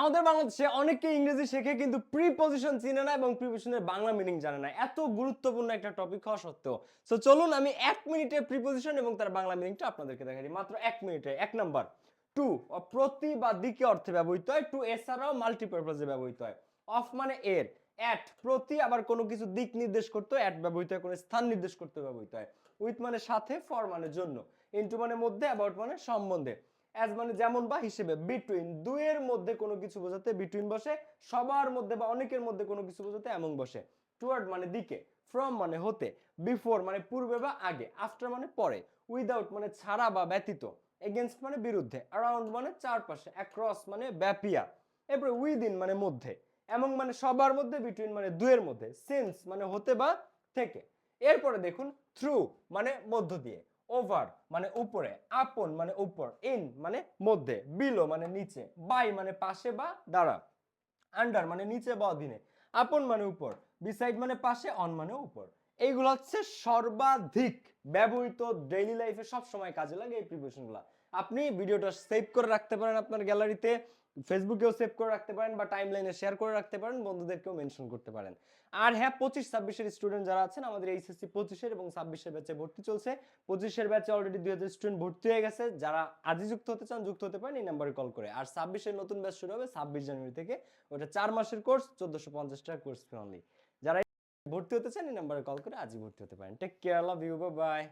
আমাদের বাংলাদেশে অনেকে ইংরেজি শেখে, কিন্তু প্রিপজিশন চিনে না এবং প্রিপজিশনের বাংলা মিনিং জানে না। এত গুরুত্বপূর্ণ একটা টপিক হওয়া সত্ত্বেও। সো চলুন আমি এক মিনিটে প্রিপজিশন এবং তার বাংলা মিনিংটা আপনাদেরকে দেখাই। মাত্র এক মিনিটে। এক নাম্বার। টু প্রতি বা দিকে অর্থে ব্যবহৃত হয়। টু এছাড়াও মাল্টিপারপাজে ব্যবহৃত হয়। অফ মানে এর। অ্যাট প্রতি আবার কোনো কিছু দিক নির্দেশ করতে অ্যাট ব্যবহৃত হয়, কোনো স্থান নির্দেশ করতে ব্যবহৃত হয়। উইথ মানে সাথে ফর মানে জন্য। ইনটু মানে মধ্যে অ্যাবাউট মানে সম্বন্ধে। অ্যাজ মানে যেমন বা হিসেবে বিটুইন দুয়ের মধ্যে কোনো কিছু বোঝাতে বিটুইন বসে, সবার মধ্যে বা অনেকের মধ্যে কোনো কিছু বোঝাতে এমন বসে। টুয়ার্ড মানে দিকে ফ্রম মানে হতে বিফোর মানে পূর্বে বা আগে আফটার মানে পরে উইদাউট মানে ছাড়া বা ব্যতীত এগেনস্ট মানে বিরুদ্ধে অ্যারাউন্ড মানে চারপাশে অ্যাক্রস মানে ব্যাপিয়া, এরপরে উইদিন মানে মধ্যে এমন মানে সবার মধ্যে বিটুইন মানে দুয়ের মধ্যে সিন্স মানে হতে বা থেকে। এরপরে দেখুন থ্রু মানে মধ্য দিয়ে ওভার মানে উপরে আপন মানে উপর ইন মানে মধ্যে বিলো মানে নিচে বাই মানে পাশে বা দ্বারা আন্ডার মানে নিচে বা অধীনে আপন মানে উপর বিসাইড মানে পাশে অন মানে উপর, এইগুলো হচ্ছে সর্বাধিক ব্যবহৃত ডেইলি লাইফে সব সময় কাজে লাগে এই প্রিপারেশনগুলো আপনি ভিডিওটা সেভ করে রাখতে পারেন আপনার গ্যালারিতে ফেসবুকেও সেভ করে রাখতে পারেন বা টাইম লাইনে শেয়ার করে রাখতে পারেন, বন্ধুদেরকেও মেনশন করতে পারেন। আর হ্যাঁ পঁচিশ ছাব্বিশের স্টুডেন্ট যারা আছেন, আমাদের এইচএসসি পঁচিশের এবং ছাব্বিশের ব্যাচে ভর্তি চলছে। পঁচিশের ব্যাচে অলরেডি দুই হাজার স্টুডেন্ট ভর্তি হয়ে গেছে। যারা আজই যুক্ত হতে চান, যুক্ত হতে পারেন, এই নাম্বারে কল করে। আর ছাব্বিশের নতুন ব্যাচ শুরু হবে ছাব্বিশ জানুয়ারি থেকে। ওটা চার মাসের কোর্স চোদ্দশো পঞ্চাশ টাকা কোর্স ফি অনলি যারা ভর্তি হতে চান, এই নাম্বারে কল করে আজই ভর্তি হতে পারেন। Take care love you bye